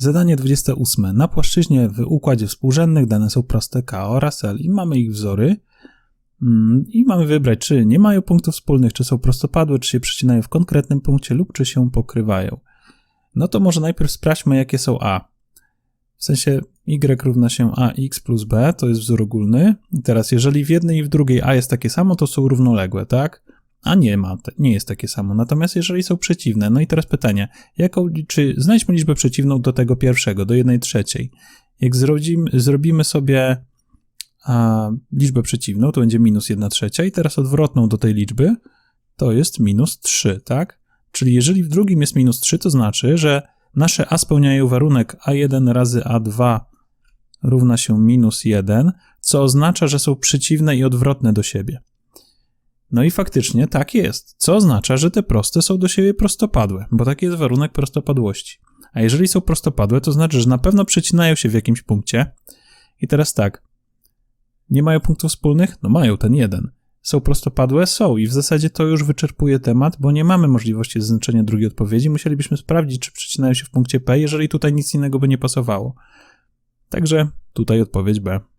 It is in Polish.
Zadanie 28. Na płaszczyźnie w układzie współrzędnych dane są proste K oraz L i mamy ich wzory. Mm, I mamy wybrać, czy nie mają punktów wspólnych, czy są prostopadłe, czy się przecinają w konkretnym punkcie lub czy się pokrywają. No to może najpierw sprawdźmy, jakie są A. W sensie y równa się ax plus b, to jest wzór ogólny. I teraz, jeżeli w jednej i w drugiej a jest takie samo, to są równoległe, tak? A nie ma, nie jest takie samo. Natomiast jeżeli są przeciwne, no i teraz pytanie, jaką, czy znajdźmy liczbę przeciwną do tego pierwszego, do jednej trzeciej. Jak zrobimy, zrobimy sobie a, liczbę przeciwną, to będzie minus 1 trzecia i teraz odwrotną do tej liczby to jest minus 3, tak? Czyli jeżeli w drugim jest minus 3, to znaczy, że nasze a spełniają warunek a1 razy a2 równa się minus 1, co oznacza, że są przeciwne i odwrotne do siebie. No i faktycznie tak jest, co oznacza, że te proste są do siebie prostopadłe, bo taki jest warunek prostopadłości. A jeżeli są prostopadłe, to znaczy, że na pewno przecinają się w jakimś punkcie. I teraz tak, nie mają punktów wspólnych? No mają ten jeden. Są prostopadłe? Są i w zasadzie to już wyczerpuje temat, bo nie mamy możliwości zaznaczenia drugiej odpowiedzi. Musielibyśmy sprawdzić, czy przecinają się w punkcie P, jeżeli tutaj nic innego by nie pasowało. Także tutaj odpowiedź B.